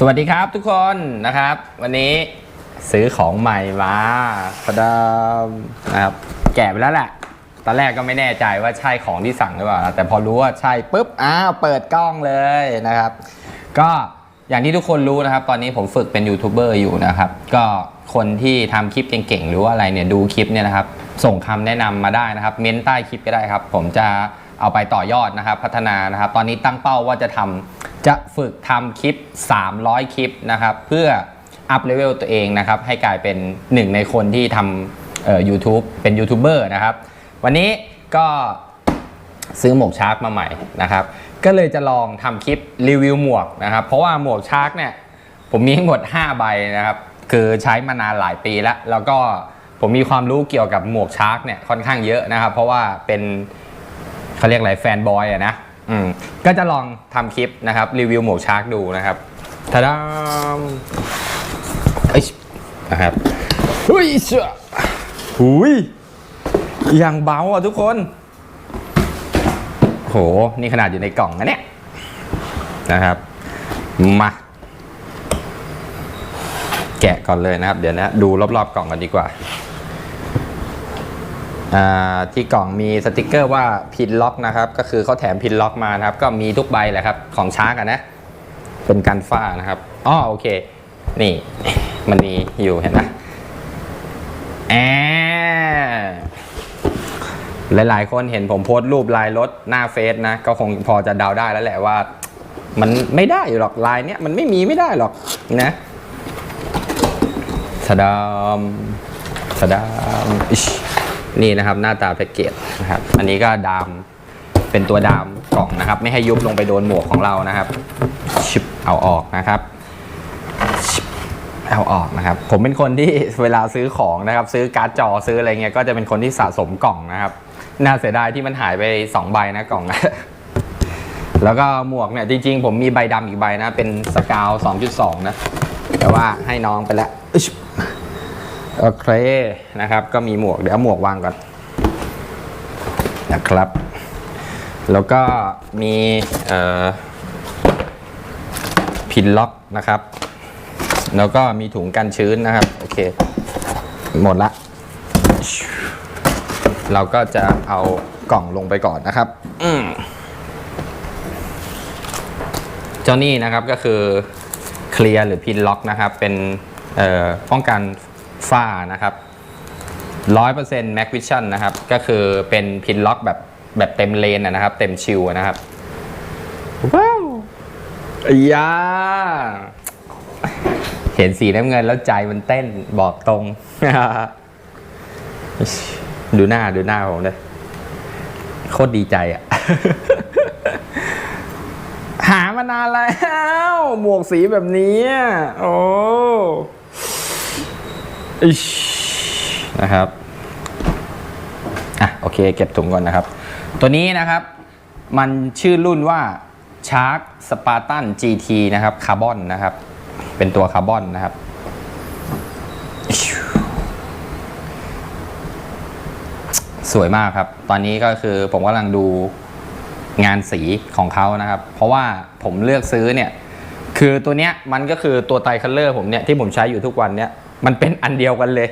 สวัสดีครับทุกคนนะครับ วันนี้ซื้อของใหม่มาประดามนะครับ แกะไปแล้วแหละตอนแรกก็ไม่แน่ใจว่าใช่ของที่สั่งหรือเปล่า แต่พอรู้ว่าใช่ปุ๊บอ้าวเปิดกล้องเลยนะครับ ก็อย่างที่ทุกคนรู้นะครับ ตอนนี้ผมฝึกเป็นยูทูบเบอร์อยู่นะครับ ก็คนที่ทำคลิปเก่งๆหรือว่าอะไรเนี่ยดูคลิปเนี่ยนะครับ ส่งคำแนะนำมาได้นะครับ เม้นใต้คลิปก็ได้ครับ ผมจะเอาไปต่อยอดนะครับ พัฒนานะครับ ตอนนี้ตั้งเป้าว่าจะทำ จะฝึกทำคลิป 300 คลิปนะครับ เพื่ออัพเลเวลตัวเองนะครับ ให้กลายเป็นหนึ่งในคนที่ทำเอ่อ YouTube เป็นยูทูบเบอร์นะครับ วันนี้ก็ซื้อหมวกชาร์กมาใหม่นะครับ ก็เลยจะลองทำคลิปรีวิวหมวกนะครับ เพราะว่าหมวกชาร์กเนี่ย ผมมีทั้งหมด 5 ใบนะครับ คือใช้มานานหลายปีแล้ว แล้วก็ผมมีความรู้เกี่ยวกับหมวกชาร์กเนี่ยค่อนข้างเยอะนะครับ เพราะว่าเป็นเขาเรียกอะไรแฟนบอยอะนะ อืมก็จะลองทำคลิปนะครับรีวิวหมวกชาร์กดูนะครับทาดามเอ้ยนะครับเฮ้ยเชื่อหุยอย่างเบาอะทุกคน โห นี่ขนาดอยู่ในกล่องนะเนี่ยนะครับ มา แกะก่อนเลยนะครับ เดี๋ยวนะ ดูรอบๆกล่องกันดีกว่าอ่า ที่กล่องมีสติกเกอร์ว่าพินล็อกนะครับก็คือเขาแถมพินล็อกมานะครับ ก็มีทุกใบแหละครับของช้ากันนะเป็นการฝ้านะครับอ๋อโอเค นี่ มันมีอยู่เห็นไหมแอบหลาย ๆ คนเห็นผมโพสต์รูปลายรถหน้าเฟซนะ ก็คงพอจะเดาได้แล้วแหละว่า มันไม่ได้อยู่หรอกลายเนี้ยมันไม่มีไม่ได้หรอกนะสดามสดามอิช นี่นะครับหน้าตาแพ็กเกจนะครับ อันนี้ก็ดามเป็นตัวดามกล่องนะครับ ไม่ให้ยุบลงไปโดนหมวกของเรานะครับชิบเอาออกนะครับเอาออกนะครับ ผมเป็นคนที่เวลาซื้อของนะครับ ซื้อการ์ดจอซื้ออะไรเงี้ยก็จะเป็นคนที่สะสมกล่องนะครับ น่าเสียดายที่มันหายไป2ใบนะกล่องแล้วก็หมวกเนี่ยจริงๆ ผมมีใบดำอีกใบนะ เป็นสกาว 2.2 นะ แต่ว่าให้น้องไปแล้ว โอเคนะครับ ก็มีหมวกเดี๋ยวเอาหมวกวางก่อนนะครับ แล้วก็มีพินล็อกนะครับ แล้วก็มีถุงกันชื้นนะครับ โอเค หมดละ เราก็จะเอากล่องลงไปก่อนนะครับอืมเจ้านี่นะครับก็คือเคลียร์หรือพินล็อกนะครับ เป็นป้องกัน ฝ้านะครับ100% Mac Vision นะครับ ก็คือเป็นพินล็อกแบบแบบเต็มเลนนะครับ เต็มชิวนะครับ ว้าวอ้ยาเห็นสีน้ำเงินแล้วใจมันเต้นบอกตรง ดูหน้าดูหน้าผมเลยโคตรดีใจอะ หามานานแล้ว หมวกสีแบบนี้ โอ้ นะครับอะโอเคเก็บถุงก่อนนะครับ ตัวนี้นะครับมันชื่อรุ่นว่า Shark Spartan GT นะครับคาร์บอนนะครับ เป็นตัวคาร์บอนนะครับสวยมากครับ ตอนนี้ก็คือผมกำลังดูงานสีของเขานะครับ เพราะว่าผมเลือกซื้อเนี่ย คือตัวเนี้ยมันก็คือตัวไตคัลเลอร์ผมเนี่ยที่ผมใช้อยู่ทุกวันเนี่ย มันเป็นอันเดียวกันเลย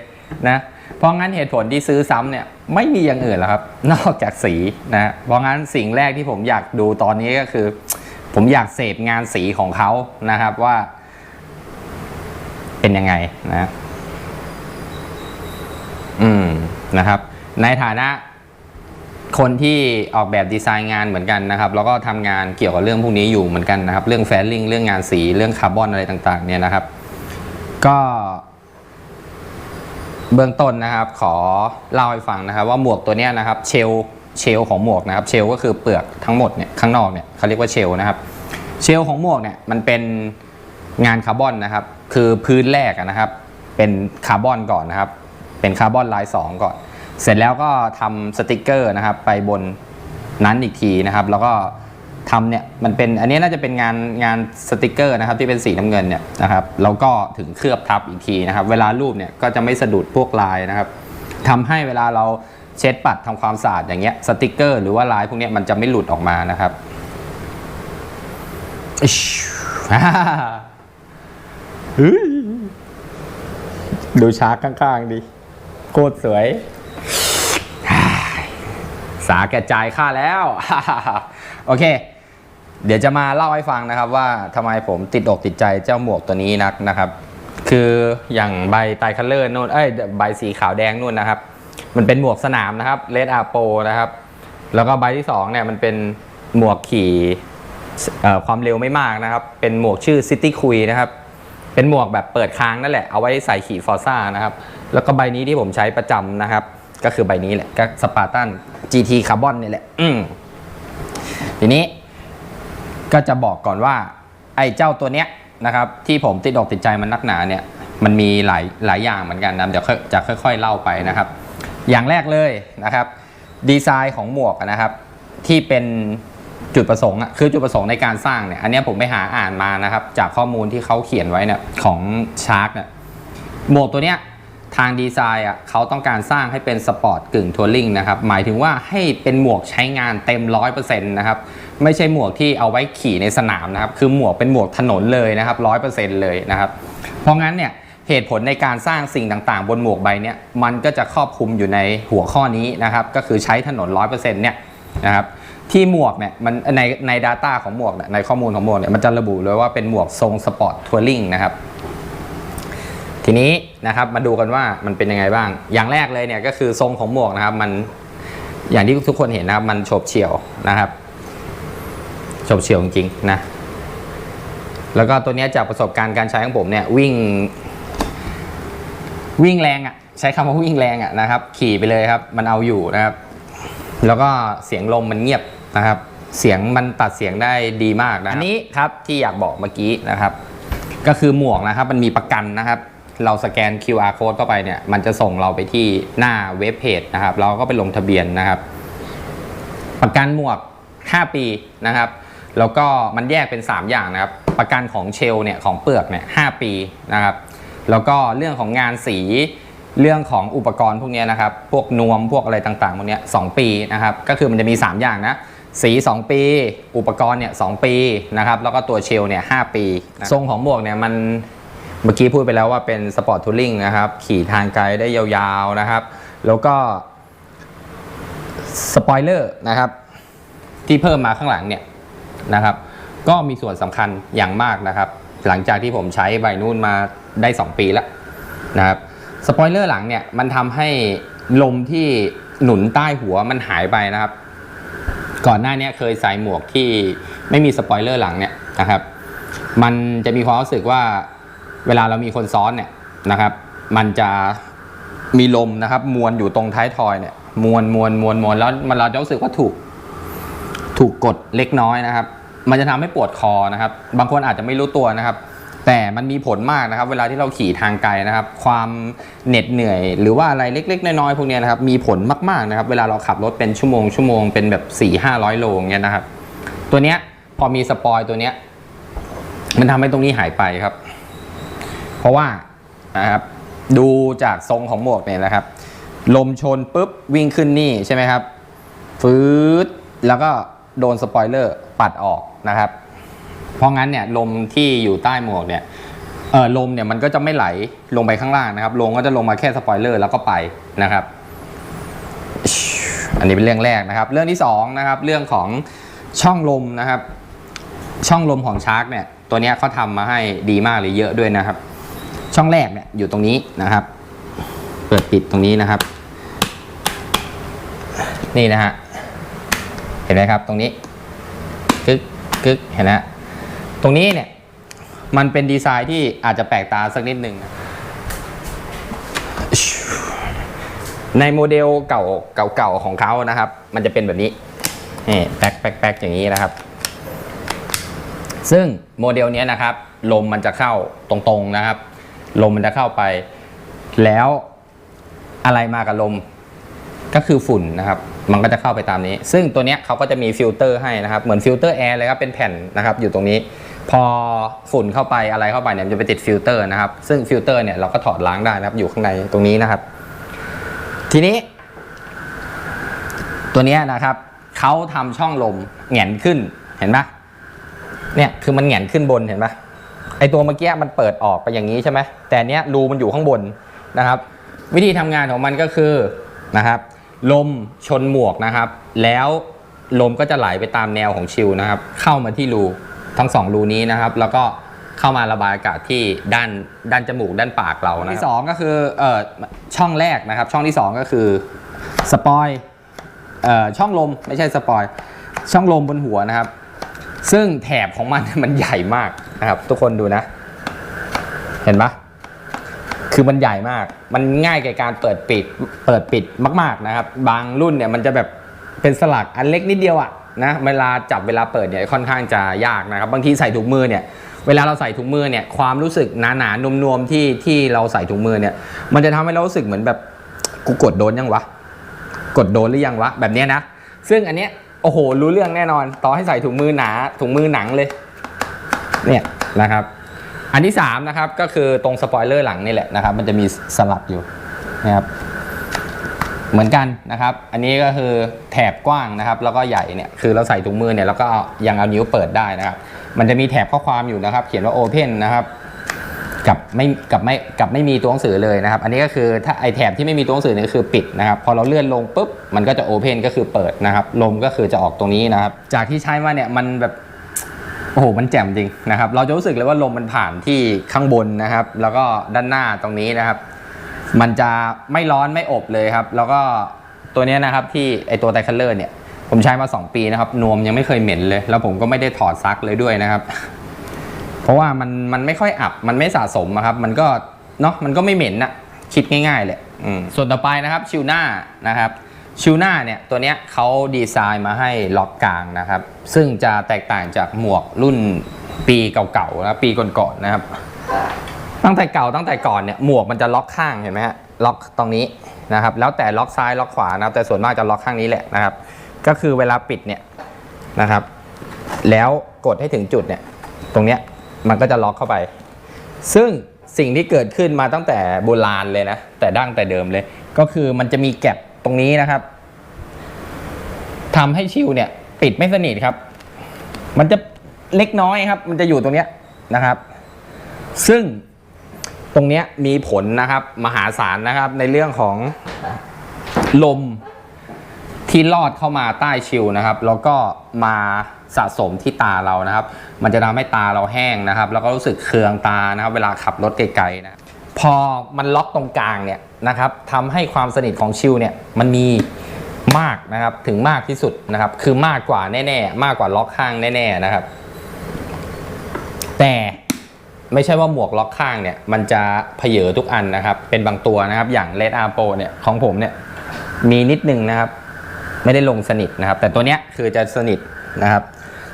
นะเพราะงั้นเหตุผลที่ซื้อซ้ำเนี่ยไม่มีอย่างอื่นแล้วครับ นอกจากสีนะเพราะงั้นสิ่งแรกที่ผมอยากดูตอนนี้ก็คือ ผมอยากเสพงานสีของเขานะครับว่า เป็นยังไงนะอืมนะครับ ในฐานะคนที่ออกแบบดีไซน์งานเหมือนกันนะครับ แล้วก็ทำงานเกี่ยวกับเรื่องพวกนี้อยู่เหมือนกันนะครับ เรื่องแฟลลิงเรื่องงานสีเรื่องคาร์บอนอะไรต่าง ๆ เนี่ยนะครับ ก็ เบื้องต้นนะครับขอเล่าให้ฟังนะครับ ว่าหมวกตัวนี้นะครับเชลเชลของหมวกนะครับเชลก็คือเปลือกทั้งหมดเนี่ยข้างนอกเนี่ยเขาเรียกว่าเชลนะครับเชลของหมวกเนี่ยมันเป็นงานคาร์บอนนะครับ คือพื้นแรกนะครับ เป็นคาร์บอนก่อนนะครับ เป็นคาร์บอนลาย 2 ก่อน เสร็จแล้วก็ทำสติกเกอร์นะครับ ไปบนนั้นอีกทีนะครับ แล้วก็ ทำเนี่ยมันเป็นอันนี้น่าจะเป็นงานงานสติกเกอร์นะครับที่เป็นสีน้ำเงินเนี่ยนะครับแล้วก็ถึงเคลือบทับอีกทีนะครับ เวลารูปเนี่ยก็จะไม่สะดุดพวกลายนะครับทำให้เวลาเราเช็ดปัดทำความสะอาดอย่างเงี้ยสติกเกอร์หรือว่าลายพวกเนี้ยมันจะไม่หลุดออกมานะครับอิ๊ชฮ่าเฮ้ยดูชาร์กข้างๆดิโคตรสวย สาแก่ใจายค่าแล้ว โอเค เดี๋ยวจะมาเล่าให้ฟังนะครับว่าทำไมผมติดอกติดใจเจ้าหมวกตัวนี้นักนะครับ คืออย่างใบไตคัลเลอร์นู่นเอ้ยใบสีขาวแดงนู่นนะครับ มันเป็นหมวกสนามนะครับเลดอาโปนะครับ แล้วก็ใบที่สองเนี่ยมันเป็นหมวกขี่ความเร็วไม่มากนะครับ เป็นหมวกชื่อ City q u e e นะครับ เป็นหมวกแบบเปิดค้างนั่นแหละ เอาไว้ใส่ขี่ฟอร์ซ่านะครับ แล้วก็ใบนี้ที่ผมใช้ประจำนะครับ ก็คือใบนี้แหละก็สปาร์ตัน GT คาร์บอนนี่แหละ อืทีนี้ ก็จะบอกก่อนว่าไอ้เจ้าตัวเนี้ยนะครับที่ผมติดอกติดใจมันนักหนาเนี่ยมันมีหลายหลายอย่างเหมือนกันนะเดี๋ยวจะค่อย ๆเล่าไปนะครับ อย่างแรกเลยนะครับดีไซน์ของหมวกนะครับ ที่เป็นจุดประสงค์คือจุดประสงค์ในการสร้างเนี่ยอันนี้ผมไปหาอ่านมานะครับ จากข้อมูลที่เขาเขียนไว้เนี่ยของชาร์กเนี่ยหมวกตัวเนี้ยทางดีไซน์อะเขาต้องการสร้างให้เป็นสปอร์ตกึ่งทัวริงนะครับ หมายถึงว่าให้เป็นหมวกใช้งานเต็มร้อยเปอร์เซ็นต์นะครับ ไม่ใช่หมวกที่เอาไว้ขี่ในสนามนะครับ คือหมวกเป็นหมวกถนนเลยนะครับร้อยเปอร์เซ็นต์เลยนะครับ เพราะงั้นเนี่ยเหตุผลในการสร้างสิ่งต่างๆ บนหมวกใบเนี้ยมันก็จะครอบคลุมอยู่ในหัวข้อนี้นะครับ ก็คือใช้ถนนร้อยเปอร์เซ็นต์เนี่ยนะครับ ที่หมวกเนี่ยมันในใน Data ของหมวกเนี่ยในข้อมูลของหมวกเนี่ยมันจะระบุเลยว่าเป็นหมวกทรงสปอร์ตทัวริงนะครับ ทีนี้นะครับมาดูกันว่ามันเป็นยังไงบ้าง อย่างแรกเลยเนี่ยก็คือทรงของหมวกนะครับมันอย่างที่ทุกคนเห็นนะครับมันโฉบเฉี่ยวนะครับ โฉบเฉี่ยวจริงๆนะแล้วก็ตัวเนี้ยจากประสบการณ์การใช้ของผมเนี่ยวิ่ง วิ่งแรงอะ่ะใช้คำว่าวิ่งแรงอะ่ะนะครับ ขี่ไปเลยครับ มันเอาอยู่นะครับ แล้วก็เสียงลมมันเงียบนะครับ เสียงมันตัดเสียงได้ดีมากนะอันนี้ครับที่อยากบอกเมื่อกี้นะครับ ก็คือหมวกนะครับ มันมีประกันนะครับ เราสแกน QR code เข้าไปเนี่ย มันจะส่งเราไปที่หน้าเว็บเพจนะครับ เราก็ไปลงทะเบียนนะครับ ประกันหมวก 5 ปีนะครับ แล้วก็มันแยกเป็น 3 อย่างนะครับ ประกันของเชลเนี่ยของเปลือกเนี่ย5ปีนะครับ แล้วก็เรื่องของงานสีเรื่องของอุปกรณ์พวกนี้นะครับ พวกนวมพวกอะไรต่างๆพวกนี้สปีนะครับ ก็คือมันจะมี 3 อย่างนะ สี 2 ปี อุปกรณ์เนี่ยสปีนะครับ แล้วก็ตัวเชลเนี่ย5ปีนะทรงของหมวกเนี่ยมันเมื่อกี้พูดไปแล้วว่าเป็นสปอร์ตทัวริงนะครับ ขี่ทางไกลได้ยาวๆนะครับ แล้วก็สปอยเลอร์นะครับ ที่เพิ่มมาข้างหลังเนี่ย นะครับ ก็มีส่วนสำคัญอย่างมากนะครับ หลังจากที่ผมใช้ใบนู่นมาได้ 2 ปีแล้วนะครับสปอยเลอร์หลังเนี่ยมันทำให้ลมที่หนุนใต้หัวมันหายไปนะครับ ก่อนหน้านี้เคยใส่หมวกที่ไม่มีสปอยเลอร์หลังเนี่ยนะครับ มันจะมีความรู้สึกว่าเวลาเรามีคนซ้อนเนี่ยนะครับ มันจะมีลมนะครับ มวนอยู่ตรงท้ายทอยเนี่ยมวนมวนมวนมวนแล้วมันเราจะรู้สึกว่าถูก ถูกกดเล็กน้อยนะครับ มันจะทำให้ปวดคอนะครับ บางคนอาจจะไม่รู้ตัวนะครับ แต่มันมีผลมากนะครับ เวลาที่เราขี่ทางไกลนะครับ ความเหน็ดเหนื่อย หรือว่าอะไรเล็ก ๆ น้อยๆพวกนี้นะครับ มีผลมากๆนะครับ เวลาเราขับรถเป็นชั่วโมงชั่วโมงเป็นแบบ4ี่ห้าร้อยโลงเงี้ยนะครับ ตัวเนี้ยพอมีสปอยตัวเนี้ยมันทำให้ตรงนี้หายไปครับ เพราะว่านะครับดูจากทรงของหมวกเนี่ยนะครับ ลมชนปุ๊บวิ่งขึ้นนี่ใช่ไหมครับ ฟืดแล้วก็โดนสปอยเลอร์ ปัดออกนะครับ เพราะงั้นเนี่ยลมที่อยู่ใต้หมวกเนี่ยเออลมเนี่ยมันก็จะไม่ไหลลงไปข้างล่างนะครับลงก็จะลงมาแค่สปอยเลอร์แล้วก็ไปนะครับ อันนี้เป็นเรื่องแรกนะครับ เรื่องที่สองนะครับเรื่องของช่องลมนะครับ ช่องลมของชาร์กเนี่ย ตัวนี้เขาทำมาให้ดีมากเลยเยอะด้วยนะครับ ช่องแรกเนี่ยอยู่ตรงนี้นะครับ เปิดปิดตรงนี้นะครับ นี่นะฮะเห็นไหมครับตรงนี้ กึกกึกเห็นไหมตรงนี้เนี่ยมันเป็นดีไซน์ที่อาจจะแปลกตาสักนิดหนึ่งในโมเดลเก่าเก่าๆของเขานะครับ มันจะเป็นแบบนี้นี่แป๊กแป๊กแป๊กอย่างนี้นะครับ ซึ่งโมเดลนี้นะครับ ลมมันจะเข้าตรงๆนะครับ ลมมันจะเข้าไป แล้วอะไรมากับลมก็คือฝุ่นนะครับ มันก็จะเข้าไปตามนี้ ซึ่งตัวเนี้ยเขาก็จะมีฟิลเตอร์ให้นะครับ เหมือนฟิลเตอร์แอร์เลยครับ เป็นแผ่นนะครับ อยู่ตรงนี้ พอฝุ่นเข้าไปอะไรเข้าไปเนี่ยมันจะไปติดฟิลเตอร์นะครับ ซึ่งฟิลเตอร์เนี่ยเราก็ถอดล้างได้นะครับ อยู่ข้างในตรงนี้นะครับ ทีนี้ ตัวเนี้ยนะครับเขาทำช่องลมแหงนขึ้น เห็นปะเนี่ย คือมันแหงนขึ้นบน เห็นปะไอตัวเมื่อกี้มันเปิดออกไปอย่างนี้ใช่ไหมแต่นเนี้ยรูมันอยู่ข้างบนนะครับ วิธีทำงานของมันก็คือนะครับ ลมชนหมวกนะครับ แล้วลมก็จะไหลไปตามแนวของชิลนะครับ เข้ามาที่รูทั้งสองรูนี้นะครับ แล้วก็เข้ามาระบายอากาศที่ด้านด้านจมูกด้านปากเรานะที่สองก็คือเอ่อช่องแรกนะครับ ช่องที่สองก็คือสปอยเอ่อช่องลมไม่ใช่สปอยช่องลมบนหัวนะครับ ซึ่งแถบของมันมันใหญ่มากนะครับ ทุกคนดูนะ เห็นปะ คือมันใหญ่มาก มันง่ายแก่การเปิดปิด เปิดปิดมาก ๆนะครับ บางรุ่นเนี่ยมันจะแบบเป็นสลักอันเล็กนิดเดียวอะนะ เวลาจับเวลาเปิดเนี่ยค่อนข้างจะยากนะครับ บางทีใส่ถุงมือเนี่ย เวลาเราใส่ถุงมือเนี่ย ความรู้สึกหนาหนาๆนวมๆที่ที่เราใส่ถุงมือเนี่ย มันจะทำให้เรารู้สึกเหมือนแบบกูกดโดนยังวะ กดโดนหรือยังวะ แบบเนี้ยนะ ซึ่งอันเนี้ยโอ้โหรู้เรื่องแน่นอน ต่อให้ใส่ถุงมือหนาถุงมือหนังเลย เนี่ยนะครับ อันที่3นะครับก็คือตรงสปอยเลอร์หลังนี่แหละนะครับ มันจะมีสลักอยู่นะครับเหมือนกันนะครับ อันนี้ก็คือแถบกว้างนะครับ แล้วก็ใหญ่เนี่ยคือเราใส่ถุงมือเนี่ยแล้วก็ยังเอานิ้วเปิดได้นะครับ มันจะมีแถบข้อความอยู่นะครับ เขียนว่า Open นะครับกับไม่กับไม่กับไม่มีตัวหนังสือเลยนะครับ อันนี้ก็คือถ้าไอแถบที่ไม่มีตัวหนังสือเนี่ยคือปิดนะครับพอเราเลื่อนลงปุ๊บมันก็จะโอเพนก็คือเปิดนะครับลมก็คือจะออกตรงนี้นะครับ จากที่ใช้มาเนี่ยมันแบบ โอ้โหมันแจ่มจริงนะครับ เราจะรู้สึกเลยว่าลมมันผ่านที่ข้างบนนะครับ แล้วก็ด้านหน้าตรงนี้นะครับ มันจะไม่ร้อนไม่อบเลยครับ แล้วก็ตัวนี้นะครับที่ไอตัวไตคัลเลอร์เนี่ย ผมใช้มา 2 ปีนะครับ นวมยังไม่เคยเหม็นเลย แล้วผมก็ไม่ได้ถอดซักเลยด้วยนะครับ เพราะว่ามันมันไม่ค่อยอับ มันไม่สะสมอะครับ มันก็เนาะมันก็ไม่เหม็นนะคิดง่าย ๆ เลยส่วนต่อไปนะครับชิวหน้านะครับ ชิวหน้าเนี่ยตัวเนี้ยเขาดีไซน์มาให้ล็อกกลางนะครับ ซึ่งจะแตกต่างจากหมวกรุ่นปีเก่าๆนะปีก่อนๆนะครับ ตั้งแต่เก่าตั้งแต่ก่อนเนี่ยหมวกมันจะล็อกข้างเห็นไหมฮะล็อกตรงนี้นะครับ แล้วแต่ล็อกซ้ายล็อกขวานะแต่ส่วนมากจะล็อกข้างนี้แหละนะครับ ก็คือเวลาปิดเนี่ยนะครับ แล้วกดให้ถึงจุดเนี่ยตรงเนี้ยมันก็จะล็อกเข้าไป ซึ่งสิ่งที่เกิดขึ้นมาตั้งแต่โบราณเลยนะแต่ดั้งแต่เดิมเลย ก็คือมันจะมีแก็บ ตรงนี้นะครับทำให้ชิวเนี่ย ปิดไม่สนิทครับ มันจะเล็กน้อยครับ มันจะอยู่ตรงเนี้ยนะครับ ซึ่งตรงเนี้ยมีผลนะครับ มหาศาลนะครับ ในเรื่องของลมที่ลอดเข้ามาใต้ชิวนะครับ แล้วก็มาสะสมที่ตาเรานะครับ มันจะทำให้ตาเราแห้งนะครับ แล้วก็รู้สึกเคืองตานะครับ เวลาขับรถไกลๆนะ พอมันล็อกตรงกลางเนี่ยนะครับทำให้ความสนิทของชิวเนี่ยมันมีมากนะครับถึงมากที่สุดนะครับ คือมากกว่าแน่ๆ มากกว่าล็อกข้างแน่ๆนะครับ แต่ไม่ใช่ว่าหมวกล็อกข้างเนี่ย มันจะเพเยอทุกอันนะครับ เป็นบางตัวนะครับ อย่าง Red a r p o เนี่ยของผมเนี่ยมีนิดนึงนะครับ ไม่ได้ลงสนิทนะครับ แต่ตัวเนี้ยคือจะสนิทนะครับ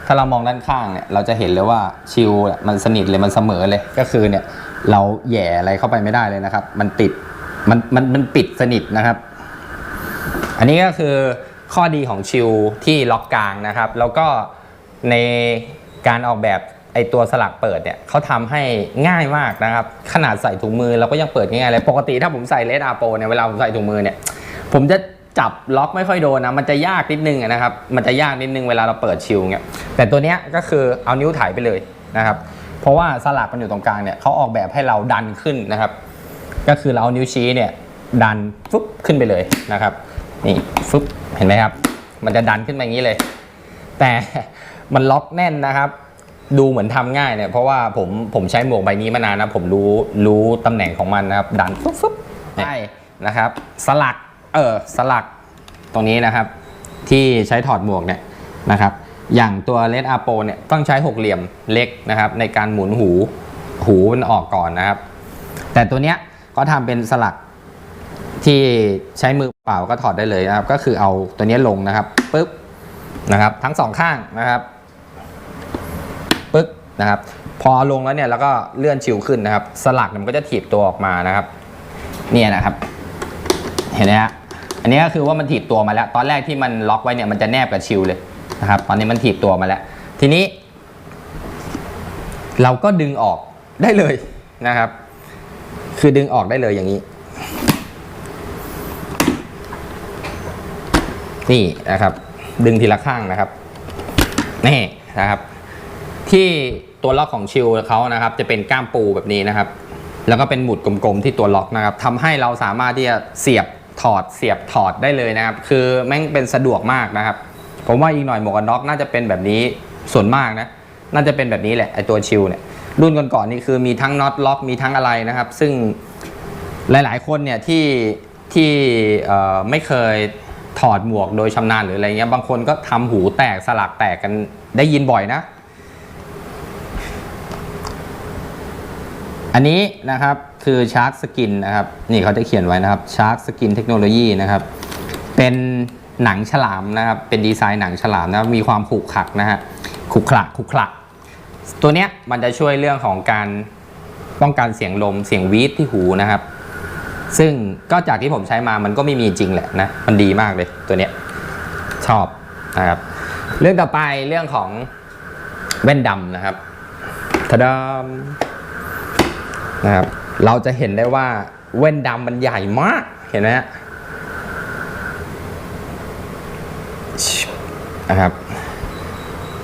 ถ้าเรามองด้านข้างเนี่ยเราจะเห็นเลยว่าชิลเนี่ยมันสนิทเลยมันเสมอเลยก็คือเนี่ย เราแย่อะไรเข้าไปไม่ได้เลยนะครับ มันติดมันมันมันปิดสนิทนะครับ อันนี้ก็คือข้อดีของชิลที่ล็อกกลางนะครับ แล้วก็ในการออกแบบไอตัวสลักเปิดเนี่ยเขาทำให้ง่ายมากนะครับ ขนาดใส่ถุงมือเราก็ยังเปิดง่ายๆเลยปกติถ้าผมใส่เลดอาโปเนี่ยเวลาผมใส่ถุงมือเนี่ย ผมจะจับล็อกไม่ค่อยโดนนะมันจะยากนิดนึงนะครับ มันจะยากนิดนึงเวลาเราเปิดชิลเงี้ยแต่ตัวเนี้ยก็คือเอานิ้วถ่ายไปเลยนะครับ เพราะว่าสลักมันอยู่ตรงกลางเนี่ยเขาออกแบบให้เราดันขึ้นนะครับ ก็คือเราเอานิ้วชี้เนี่ยดันฟึบขึ้นไปเลยนะครับนี่ฟึบเห็นไหมครับ มันจะดันขึ้นมาอย่างนี้เลย แต่มันล็อกแน่นนะครับ ดูเหมือนทำง่ายเนี่ยเพราะว่าผมผมใช้หมวกใบนี้มานานนะผมรู้รู้ตำแหน่งของมันนะครับ ดันฟึบฟึบใช่นะครับ สลักเออสลักตรงนี้นะครับ ที่ใช้ถอดหมวกเนี่ยนะครับ อย่างตัวเลดอาโปเนี่ยต้องใช้หกเหลี่ยมเล็กนะครับ ในการหมุนหูหูมันออกก่อนนะครับ แต่ตัวเนี้ยก็ทำเป็นสลักที่ใช้มือเปล่าก็ถอดได้เลยนะครับ ก็คือเอาตัวเนี้ยลงนะครับปึ๊บนะครับ ทั้งสองข้างนะครับปึ๊บนะครับ พอลงแล้วเนี่ยแล้วก็เลื่อนชิวขึ้นนะครับ สลักมันก็จะถีบตัวออกมานะครับ เนี่ยนะครับ เห็นไหมฮะอันนี้ก็คือว่ามันถีบตัวมาแล้ว ตอนแรกที่มันล็อกไว้เนี่ยมันจะแนบกับชิวเลย นะครับตอนนี้มันถีบตัวมาแล้ว ทีนี้ เราก็ดึงออกได้เลยนะครับ คือดึงออกได้เลยอย่างนี้ นี่นะครับ ดึงทีละข้างนะครับนี่นะครับ ที่ตัวล็อกของชิลเขานะครับ จะเป็นก้ามปูแบบนี้นะครับ แล้วก็เป็นหมุดกลมๆที่ตัวล็อกนะครับทำให้เราสามารถที่จะเสียบถอดเสียบถอดได้เลยนะครับ คือแม่งเป็นสะดวกมากนะครับ ผมว่าอีกหน่อยหมวกกันน็อกน่าจะเป็นแบบนี้ส่วนมากนะ น่าจะเป็นแบบนี้แหละไอตัวชิลเนี่ย รุ่นก่อนๆนี่คือมีทั้งน็อตล็อกมีทั้งอะไรนะครับ ซึ่งหลายๆคนเนี่ยที่ที่ไม่เคยถอดหมวกโดยชำนาญหรืออะไรเงี้ยบางคนก็ทำหูแตกสลักแตกกันได้ยินบ่อยนะ อันนี้นะครับคือชาร์ k สกินนะครับ นี่เขาจะเขียนไว้นะครับชาร์ k สกินเทคโนโลยีนะครับ เป็น หนังฉลามนะครับ เป็นดีไซน์หนังฉลามนะมีความขรุขระนะฮะขรุขระขรุขระตัวเนี้ยมันจะช่วยเรื่องของการป้องกันเสียงลมเสียงวีดที่หูนะครับ ซึ่งก็จากที่ผมใช้มามันก็ไม่มีจริงแหละนะ มันดีมากเลยตัวเนี้ยชอบนะครับ เรื่องต่อไปเรื่องของแว่นดำนะครับทะดามนะครับ เราจะเห็นได้ว่าแว่นดำมันใหญ่มากเห็นไหมฮะ นะครับ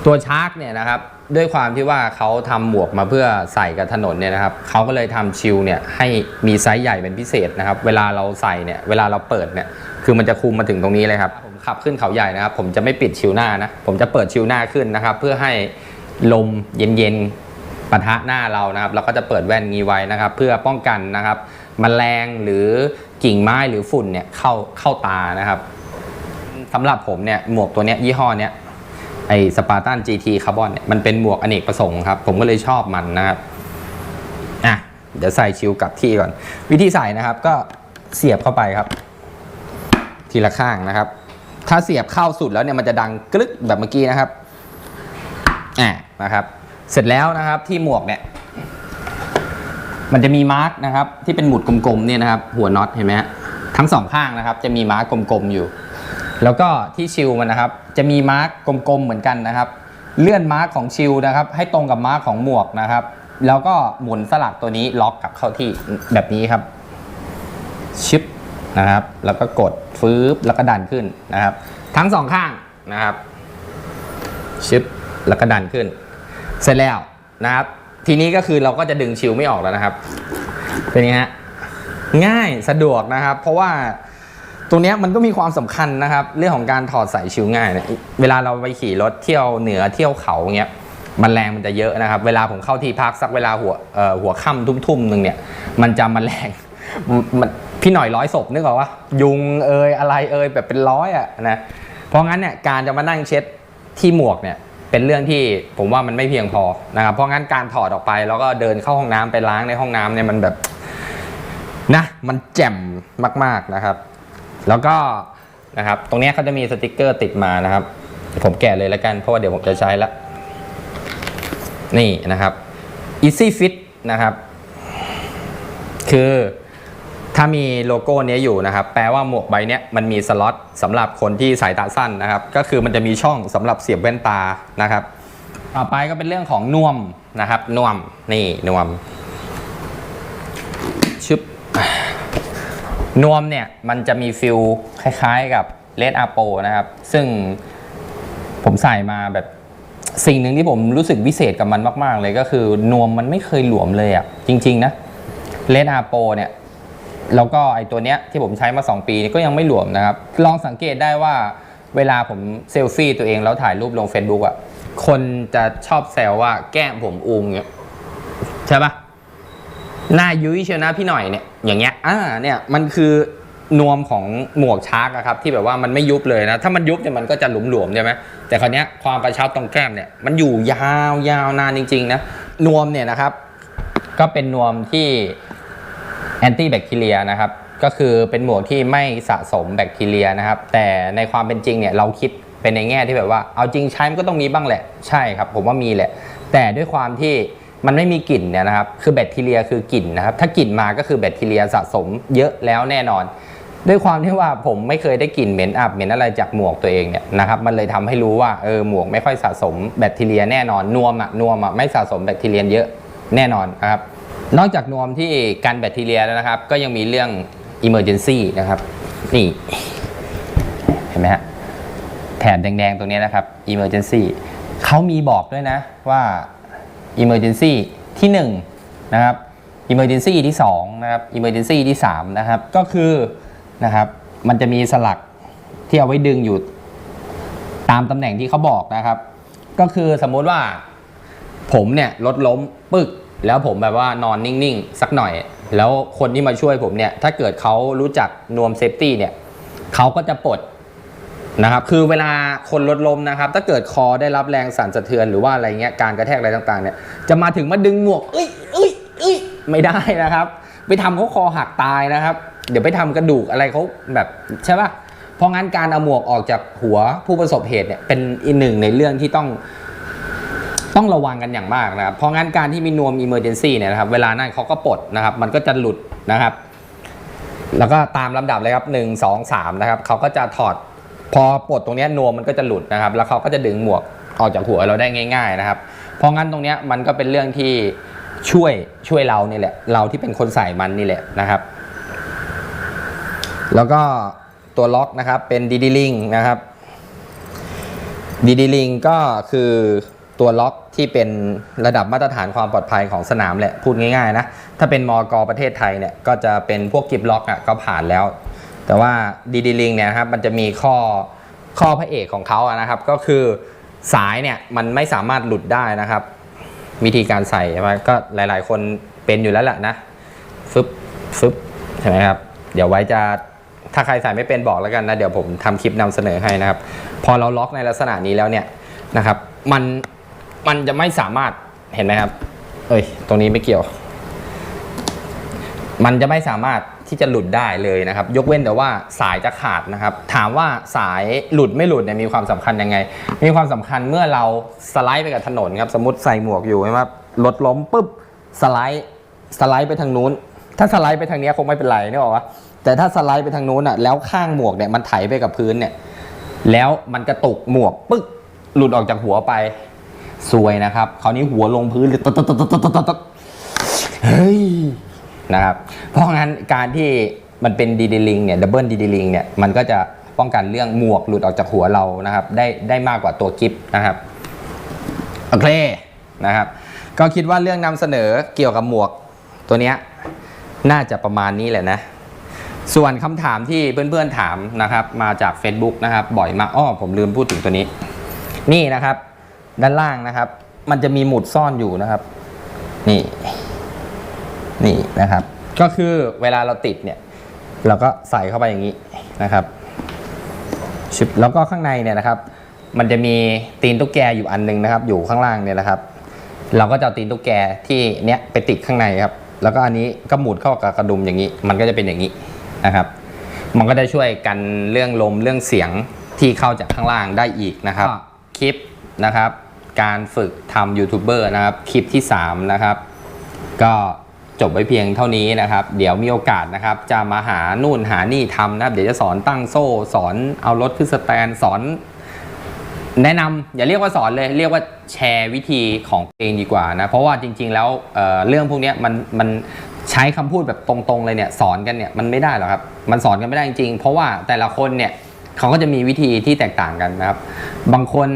ตัวชาร์กเนี่ยนะครับด้วยความที่ว่าเขาทำหมวกมาเพื่อใส่กับถนนเนี่ยนะครับเขาก็เลยทำชิลเนี่ยให้มีไซส์ใหญ่เป็นพิเศษนะครับ เวลาเราใส่เนี่ยเวลาเราเปิดเนี่ยคือมันจะคุมมาถึงตรงนี้เลยครับผมขับขึ้นเขาใหญ่นะครับ ผมจะไม่ปิดชิลหน้านะผมจะเปิดชิลหน้าขึ้นนะครับ เพื่อให้ลมเย็นๆปะทะหน้าเรานะครับเราก็จะเปิดแว่นงี้ไว้นะครับ เพื่อป้องกันนะครับมแมลงหรือกิ่งไม้หรือฝุ่นเนี่ยเข้าเข้าตานะครับ สำหรับผมเนี่ยหมวกตัวเนี้ยยี่ห้อเนี้ยไอสปาร์ตัน GT คาร์บอนเนี่ยมันเป็นหมวกอเนกประสงค์ครับ ผมก็เลยชอบมันนะครับอะเดี๋ยวใส่ชิลกลับที่ก่อน วิธีใส่นะครับก็เสียบเข้าไปครับ ทีละข้างนะครับ ถ้าเสียบเข้าสุดแล้วเนี่ยมันจะดังกรึกแบบเมื่อกี้นะครับอะนะครับ เสร็จแล้วนะครับที่หมวกเนี่ยมันจะมีมาร์กนะครับที่เป็นหมุดกลมๆเนี่ยนะครับ หัวน็อตเห็นไหมฮะทั้งสองข้างนะครับ จะมีมาร์กกลมๆอยู่ แล้วก็ที่ชิลมันนะครับ จะมีมาร์กกลมๆเหมือนกันนะครับ เลื่อนมาร์กของชิลนะครับ ให้ตรงกับมาร์กของหมวกนะครับ แล้วก็หมุนสลักตัวนี้ล็อกกลับเข้าที่แบบนี้ครับ ชิปนะครับ แล้วก็กดฟืบแล้วก็ดันขึ้นนะครับ ทั้งสองข้างนะครับ ชิปแล้วก็ดันขึ้น เสร็จแล้วนะครับ ทีนี้ก็คือเราก็จะดึงชิลไม่ออกแล้วนะครับเป็นไงฮะง่ายสะดวกนะครับ เพราะว่า ตรงนี้มันก็มีความสำคัญนะครับ เรื่องของการถอดสายชิลง่ายเนี่ยเวลาเราไปขี่รถเที่ยวเหนือเที่ยวเขาเงี้ยมันแรงมันจะเยอะนะครับ เวลาผมเข้าที่พักสักเวลาหัวเอ่อหัวค่ำทุ่มๆหนึ่งเนี่ย มันจะมันแรงมันพี่หน่อยร้อยศพนึกออกว่ายุงเอยอะไรเอยแบบเป็นร้อยอะนะเพราะงั้นเนี่ยการจะมานั่งเช็ดที่หมวกเนี่ยเป็นเรื่องที่ผมว่ามันไม่เพียงพอนะครับ เพราะงั้นการถอดออกไปแล้วก็เดินเข้าห้องน้ำไปล้างในห้องน้ำเนี่ยมันแบบนะมันแจ่มมากๆนะครับ แล้วก็นะครับตรงนี้เขาจะมีสติกเกอร์ติดมานะครับ ผมแกะเลยแล้วกันเพราะว่าเดี๋ยวผมจะใช้ละนี่นะครับ Easy Fit นะครับ คือถ้ามีโลโก้นี้อยู่นะครับ แปลว่าหมวกใบนี้มันมีสล็อตสำหรับคนที่สายตาสั้นนะครับ ก็คือมันจะมีช่องสำหรับเสียบแว่นตานะครับ ต่อไปก็เป็นเรื่องของนวมนะครับนวมนี่นวมชึบ นวมเนี่ยมันจะมีฟิลคล้ายๆกับเลดอาโปนะครับ ซึ่งผมใส่มาแบบสิ่งหนึ่งที่ผมรู้สึกวิเศษกับมันมาก ๆ เลยก็คือนวมมันไม่เคยหลวมเลยอะ่ะ จริง ๆ นะเลดอาโปเนี่ยแล้วก็ไอตัวเนี้ยที่ผมใช้มา 2 ปีนี่ก็ยังไม่หลวมนะครับ ลองสังเกตได้ว่าเวลาผมเซลฟี่ตัวเองแล้วถ่ายรูปลง Facebook อะ่ะคนจะชอบแซวว่าแก้มผมอูมเงี้ยใช่ปะ หน้ายุ้ยเชียวนะพี่หน่อยเนี่ยอย่างเงี้ยอ่าเนี่ยมันคือนวมของหมวกชาร์กอะครับที่แบบว่ามันไม่ยุบเลยนะ ถ้ามันยุบเนี่ยมันก็จะหลวมๆใช่ไหมแต่คราวเนี้ยความกระชับตรงแก้มเนี่ยมันอยู่ยาวยาวนานจริงๆนะนวมเนี่ยนะครับ ก็เป็นนวมที่แอนตี้แบคทีเรียนะครับ ก็คือเป็นหมวกที่ไม่สะสมแบคทีเรียนะครับ แต่ในความเป็นจริงเนี่ยเราคิดเป็นในแง่ที่แบบว่าเอาจริงใช้มันก็ต้องมีบ้างแหละ ใช่ครับ ผมว่ามีแหละ แต่ด้วยความที่ มันไม่มีกลิ่นเนี่ยนะครับ คือแบคทีเรียคือกลิ่นนะครับ ถ้ากลิ่นมาก็คือแบคทีเรียสะสมเยอะแล้วแน่นอน ด้วยความที่ว่าผมไม่เคยได้กลิ่นเหม็นอับเหม็นอะไรจากหมวกตัวเองเนี่ยนะครับ มันเลยทำให้รู้ว่าเออหมวกไม่ค่อยสะสมแบคทีเรียแน่นอน นวมอะนวมอะไม่สะสมแบคทีเรียเยอะแน่นอนนะครับ นอกจากนวมที่กันแบคทีเรียแล้วนะครับ ก็ยังมีเรื่อง emergency นะครับ นี่ เห็นไหมฮะแถบแดงๆตรงนี้นะครับ emergency เขามีบอกด้วยนะว่า emergency ที่1นะครับ emergency ที่2นะครับ emergency ที่3นะครับก็คือนะครับมันจะมีสลักที่เอาไว้ดึงอยู่ตามตำแหน่งที่เขาบอกนะครับ ก็คือสมมุติว่าผมเนี่ยรถล้มปึ๊กแล้วผมแบบว่านอนนิ่งๆ สักหน่อย แล้วคนที่มาช่วยผมเนี่ยถ้าเกิดเขารู้จักนวมเซฟตี้เนี่ยเขาก็จะปลด นะครับคือเวลาคนรถล้มนะครับ ถ้าเกิดคอได้รับแรงสั่นสะเทือนหรือว่าอะไรเงี้ยการกระแทกอะไรต่างๆเนี่ยจะมาถึงมาดึงหมวกเอ้ยเอ้ยเอ้ยไม่ได้นะครับ ไปทำเขาคอหักตายนะครับ เดี๋ยวไปทำกระดูกอะไรเขาแบบใช่ปะเพราะงั้นการเอาหมวกออกจากหัวผู้ประสบเหตุเนี่ยเป็นอีกหนึ่งในเรื่องที่ต้อง ต้องระวังกันอย่างมากนะครับ เพราะงั้นการที่มีนวม emergency เนี่ยนะครับเวลานั่นเขาก็ปลดนะครับ มันก็จะหลุดนะครับ แล้วก็ตามลำดับเลยครับ1 2 3นะครับเขาก็จะถอด พอปลดตรงนี้นวมมันก็จะหลุดนะครับ แล้วเขาก็จะดึงหมวกออกจากหัวเราได้ง่าย ๆนะครับ เพราะงั้นตรงนี้มันก็เป็นเรื่องที่ช่วยช่วยเรานี่แหละ เราที่เป็นคนใส่มันนี่แหละนะครับ แล้วก็ตัวล็อกนะครับเป็นดีดีลิงนะครับดีดีลิงก็คือตัวล็อกที่เป็นระดับมาตรฐานความปลอดภัยของสนามแหละพูดง่ายๆนะถ้าเป็นมอกประเทศไทยเนี่ยก็จะเป็นพวกกิฟล็อกอะก็ผ่านแล้ว แต่ว่าดีดีลิงเนี่ยนะครับมันจะมีข้อข้อพระเอกของเขาอะนะครับ ก็คือสายเนี่ยมันไม่สามารถหลุดได้นะครับ วิธีการใส่ใช่ไหมก็หลาย ๆ คนเป็นอยู่แล้วแหละนะฟึบฟึบใช่ไหมครับ เดี๋ยวไว้จะถ้าใครใส่ไม่เป็นบอกแล้วกันนะ เดี๋ยวผมทำคลิปนำเสนอให้นะครับ พอเราล็อกในลักษณะนี้แล้วเนี่ยนะครับ มันมันจะไม่สามารถเห็นไหมครับ เอ้ยตรงนี้ไม่เกี่ยว มันจะไม่สามารถที่จะหลุดได้เลยนะครับ ยกเว้นแต่ว่าสายจะขาดนะครับ ถามว่าสายหลุดไม่หลุดเนี่ยมีความสำคัญยังไง มีความสำคัญเมื่อเราสไลด์ไปกับถนนครับ สมมติใส่หมวกอยู่ใช่ไหมครับรถล้มปุ๊บสไลด์สไลด์ไปทางนู้น ถ้าสไลด์ไปทางนี้คงไม่เป็นไรนึกออกปะแต่ถ้าสไลด์ไปทางนู้นอะแล้วข้างหมวกเนี่ยมันไถไปกับพื้นเนี่ยแล้วมันกระตุกหมวกปึ๊กหลุดออกจากหัวไปซวยนะครับคราวนี้หัวลงพื้นเลยตดตตตตตเฮ้ย นะครับ เพราะงั้นการที่มันเป็นดีดีลิงเนี่ยดับเบิลดีดีลิงเนี่ยมันก็จะป้องกันเรื่องหมวกหลุดออกจากหัวเรานะครับ ได้ได้มากกว่าตัวกิฟนะครับโอเคนะครับ ก็คิดว่าเรื่องนำเสนอเกี่ยวกับหมวกตัวเนี้ยน่าจะประมาณนี้แหละนะ ส่วนคำถามที่เพื่อนๆถามนะครับ มาจาก Facebook นะครับ บ่อยมากอ้อผมลืมพูดถึงตัวนี้ นี่นะครับ ด้านล่างนะครับ มันจะมีหมุดซ่อนอยู่นะครับ นี่ นี่นะครับ ก็คือเวลาเราติดเนี่ย เราก็ใส่เข้าไปอย่างนี้นะครับชิบแล้วก็ข้างในเนี่ยนะครับ มันจะมีตีนตุ๊กแกอยู่อันหนึงนะครับ อยู่ข้างล่างเนี่ยนะครับ เราก็จะเอาตีนตุ๊กแกที่เนี้ยไปติดข้างในครับ แล้วก็อันนี้ก็หมุดเข้ากับกระดุมอย่างนี้ มันก็จะเป็นอย่างนี้นะครับ มันก็ได้ช่วยกันเรื่องลมเรื่องเสียงที่เข้าจากข้างล่างได้อีกนะครับคลิปนะครับ การฝึกทำยูทูบเบอร์นะครับคลิปที่ 3 นะครับ ก็ จบไว้เพียงเท่านี้นะครับ เดี๋ยวมีโอกาสนะครับ จะมาหานู่นหานี่ทำนะครับ เดี๋ยวจะสอนตั้งโซ่ สอนเอารถขึ้นสแตนสอน แนะนำอย่าเรียกว่าสอนเลย เรียกว่าแชร์วิธีของเองดีกว่านะ เพราะว่าจริง ๆ แล้วเเรื่องพวกนี้มันมันใช้คำพูดแบบตรงๆเลยเนี่ยสอนกันเนี่ยมันไม่ได้หรอกครับ มันสอนกันไม่ได้จริงๆ เพราะว่าแต่ละคนเนี่ยเขาก็จะมีวิธีที่แตกต่างกันนะครับ บางคน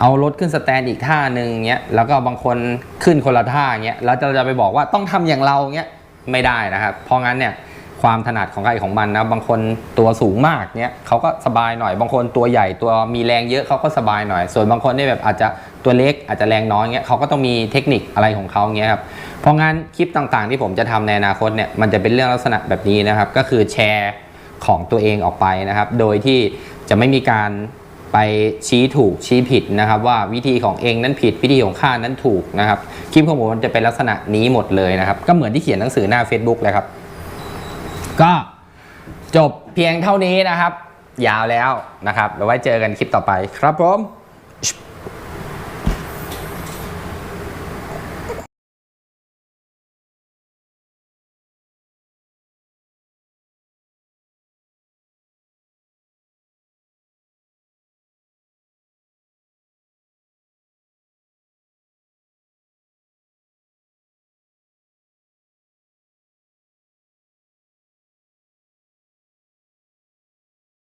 เอารถขึ้นสแตนอีกท่าหนึ่งเงี้ยแล้วก็บางคนขึ้นคนละท่าเงี้ยแล้วเราจะไปบอกว่าต้องทำอย่างเราเงี้ยไม่ได้นะครับ เพราะงั้นเนี่ยความถนัดของใครของมันนะบางคนตัวสูงมากเนี้ยเขาก็สบายหน่อย บางคนตัวใหญ่ตัวมีแรงเยอะเขาก็สบายหน่อย ส่วนบางคนเนี่ยแบบอาจจะตัวเล็กอาจจะแรงน้อยเงี้ยเขาก็ต้องมีเทคนิคอะไรของเขาเงี้ยครับเพราะงั้นคลิปต่างๆ ที่ผมจะทำในอนาคตเนี่ยมันจะเป็นเรื่องลักษณะแบบนี้นะครับ ก็คือแชร์ของตัวเองออกไปนะครับ โดยที่จะไม่มีการ ไปชี้ถูกชี้ผิดนะครับ ว่าวิธีของเองนั้นผิดวิธีของข้านั้นถูกนะครับคลิปของผมมันจะเป็นลักษณะนี้หมดเลยนะครับ ก็เหมือนที่เขียนหนังสือหน้า Facebook เลยครับ ก็จบเพียงเท่านี้นะครับ ยาวแล้วนะครับเดี๋ยวไว้เจอกันคลิปต่อไปครับผม